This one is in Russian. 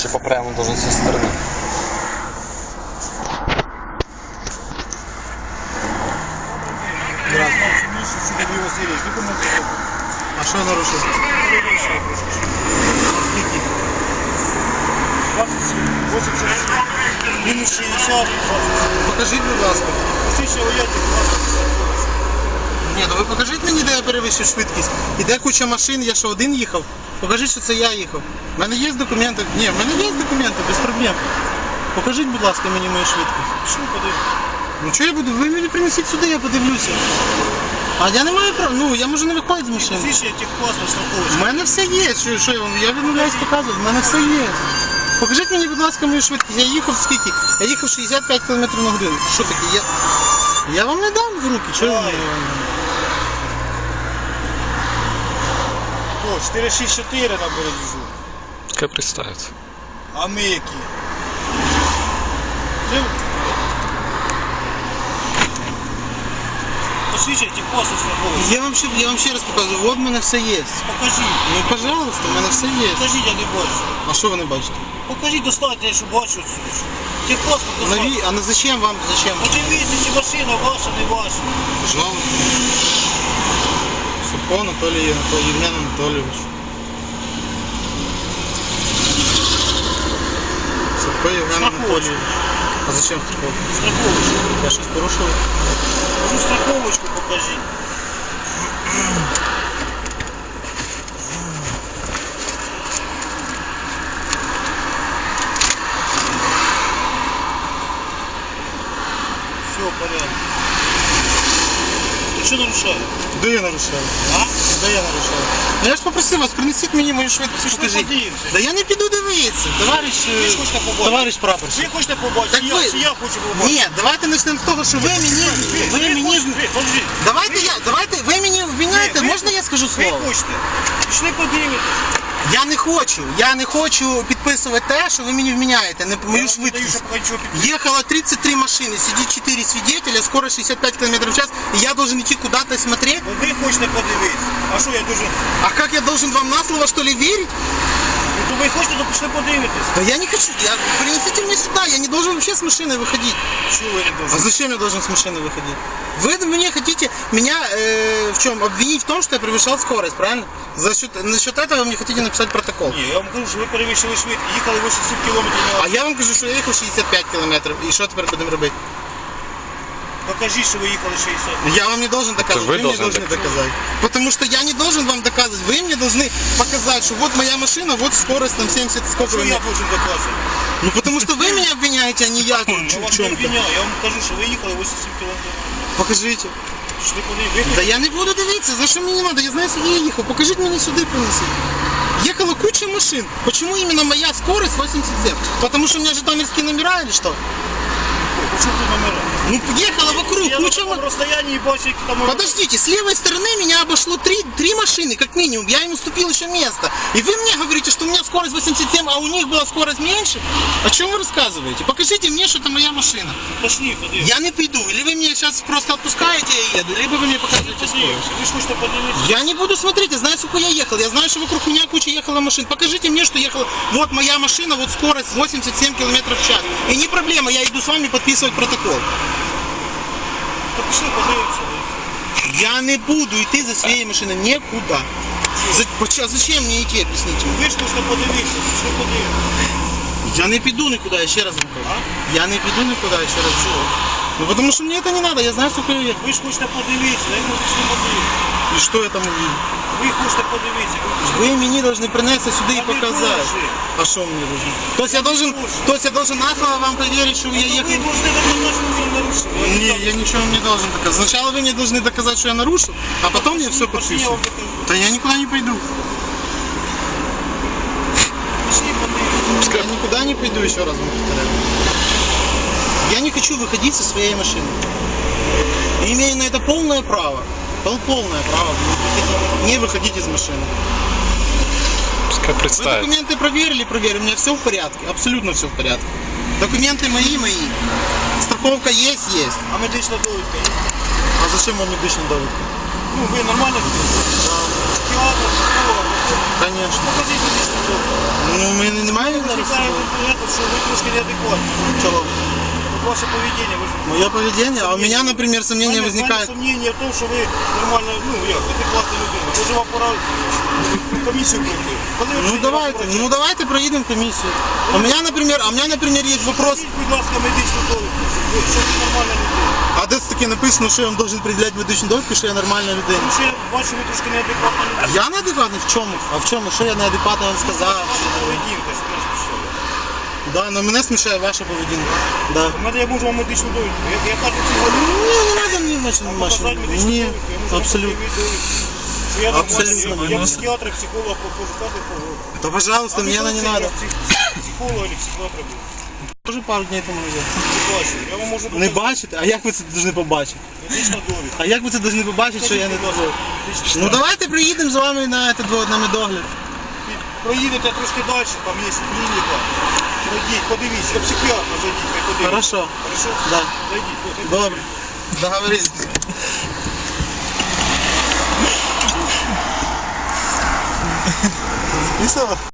Чи попрямо должен со стороны? А що нарушив? 87, мінус 60, Покажіть, будь ласка. Тисяча воєнних, Ні, ну ви покажіть мені, де я перевищив швидкість. Іде куча машин, я що один їхав. Покажіть, що це я їхав. У мене є документи. Ні, в мене є документи, без проблем. Покажіть, будь ласка, мені мою швидкість. Пішли подивимось. Ну що я буду? Ви мені принесіть сюди, я подивлюся. А я не маю права. Ну, я можу не виходити з машини. Фіші техпаспорт У мене все є. Що, що я вам? Я відмовляюсь показувати, в мене все є. Покажіть мені, будь ласка, мою швидкість. Я їхав скільки? Я їхав 65 км на годину. Що таке? Я, я вам не дам в руки. Чого я вам 464 на Березюжу. Как представиться? А ми які? Ти... Посвідчить техпаспорт страховочка. Я вам, ще, я вам ще раз покажу, от в мене все є. Покажіть. Ну, пожалуйста, в мене все є. Покажіть, я не бачу. А що ви не бачите? Покажіть достатньо, я що бачу. Техпаспорт достатньо. Наві... А на зачем вам? Зачем? Подивіться, чи машина ваша, не ваша. Пожалуйста. Супко Анатолій Анатолій Євген Анатолійович. Супко Євген Страховочку. Анатолійович. А зачем страховка? Страховочку. Я щось порушив? Кажу, страховочку покажіть. Все, порядок. Ти що нарушаєш? Де я нарушаю? А? Де я нарушаю? Ну я ж попросив вас, принесіть мені мою швидкість, покажіть. подивимося. Да я не піду дивитися, товариш, Ви ж е, хочете побачити. товариш прапорщик. Ви хочете побачити, Так чи ви- я, чи я хочу побачити? Ні, давайте почнемо з того, що ви мені, ви мені, подожди. давайте я, давайте, ви можна я скажу Ви слово? хочете? Пішли подивитися. Я не хочу, я не хочу підписувати те, що ви мені вміняєте, не мою Я вам не даю, швидкість. щоб нічого підписати. Ехало 33 машины, сидит 4 свидетеля, скорость 65 км в час, и я должен идти куда-то смотреть? Ну, Ви хочете подивитися. А що я дуже... А как я должен вам на слово, что ли, верить? Ну, то ви хочете, то пішли подивитися. Да я не хочу, я, принесите мне сюда, я не должен вообще с машины выходить. Чого ви не А должны? зачем я должен с машины выходить? Вы мне хотите меня э, в чем? Обвинить в том, что я превышал скорость, правильно? За счет, насчет этого вы мне хотите написать протокол. Ні, я вам кажу, що ви перевищили швидкість, їхали 80 кілометрів на А я вам кажу, що я їхав 65 кілометрів. І що тепер будемо робити? Покажіть, що ви їхали 60. Я вам не должен доказывать, вы вы, мне должны должны доказать. Потому что я не должен вам доказывать, вы мне должны показать, что вот моя машина, вот скорость там 70 сколько Що вы я мне- должен доказувати? Ну потому что вы меня обвиняете, а не я Я в вас не чем-то. обвиняю, я вам кажу, що ви їхали 87 кілометрів. Покажите. Пішли подивитися. Да я не буду дивитися, за що мені надо? Я знаю, скільки я їхав. Покажіть мені сюди принесіть. Ехала куча машин. Почему именно моя скорость 87? Потому что у меня житомирские номера или что? Почему тут номера? Ну, ехала вокруг Я на куча такому машин. розстоянні і бачу, які там... Подождите, с левой стороны меня обошло три, три машины, как минимум. Я им уступил еще место. И вы мне говорите, что у меня скорость 87, а у них была скорость меньше? О чем вы рассказываете? Покажите мне, что это моя машина. Пошли, подивимося. Я не приду. Или вы меня сейчас просто отпускаете, и я еду, либо вы мне показываете скорость. Подивимося. Ви ж хочете подивитися. Я не буду смотреть, я знаю, сколько я ехал. Я знаю, что вокруг меня куча ехала машин. Покажите мне, что ехала. Вот моя машина, вот скорость 87 км в час. И не проблема, я иду с вами подписывать протокол. То пішли, подивимося. Я не буду йти за своєю машиною нікуди. За, а зачем мені йти, об'ясніть мені? Вийшли, що подивитися, що подивимося. Я не піду нікуди, я ще раз говорю. Я не піду нікуди, я ще раз говорю. Ну потому что мне это не надо, я знаю, сколько я ехал. Ви ж хочете подивитися, я кажу, пішли подивитися. И что я там увидел? Ви хочете подивитися, ви пішли. Вы мне должны принести сюда и А вы показать. должны. А что мне должны? То есть я должен, должен. то есть я должен нахуй вам поверить, что я Ви ехал? должны доказати, що ви нарушили. Не, я ничего не должен доказать. Сначала вы мне должны доказать, что я нарушил, а потом я все Пошли, я подпишу. вам докажу. Да я никуда не пойду. Пішли подивитися. Я никуда не пойду, еще раз вам повторяю. Я не хочу выходить со своей машины. И имею на это полное право. Пол- Полное право не выходить из машины. Пускай Вы представится. документы проверили, проверили, у меня все в порядке, абсолютно все в порядке. Документы мои, мои. Страховка есть, есть. А медична довідка є? А зачем вам медичная доводка? Ну, ви нормально? Психіатр, психолог. Конечно. Покажіть медичну довідку. Ну, ми не, не маємо зараз. Считаю, що ви трошки неадекватні. Чого? Ваше поведение, вы же... Мое поведение? А у меня, например, сомнения У мене- возникают. у мене сомнення в тому, що ви нормально, ну як, адекватна людина. Може вам пора комісію пройти. Коли ви Ну прийдете, давайте, вас ну давайте проедем комиссию. А у меня, например, а у меня, например, есть вопрос. Скажіть, будь ласка, медичну довідку, щоб ви- що ви нормальна людина. А де це таке написано, що я вам должен приділяти медичну довідку, що я нормальна людина? Тому що я бачу, ви трошки неадекватна людина. Я неадекватний в чому? А в чому? Що я неадекватно вам сказав? Ваша поведінка, що нас смущає. Да, але мене смішає ваша поведінка. Да. У мене я можу вам медичну довідку. Я, я кажу, ці Ні, не треба мені показати медичну Ні, довідку. Я можу вам абсолютно. пред'явити довідку. Що я Абсолютно. нормальний, я, я психіатр, психолог, консультант. Да, пожалуйста, А мне она не вы надо. Психолог или психіатр був. Може пару дней тому вже. Не бачу. Я вам можу Не бачите? А як ви це повинні побачити? Довідка. А як ви це повинні побачити, що я не медичний Ну давайте приїдемо з вами на этот вот, на медогляд. Проїдете трошки далі, там є клініка. Пройдіть, подивіться, до психіатра зайдіть, хай подивіться. Хорошо. Хорошо? Да. Зайдіть. Добре. Договорились. І все.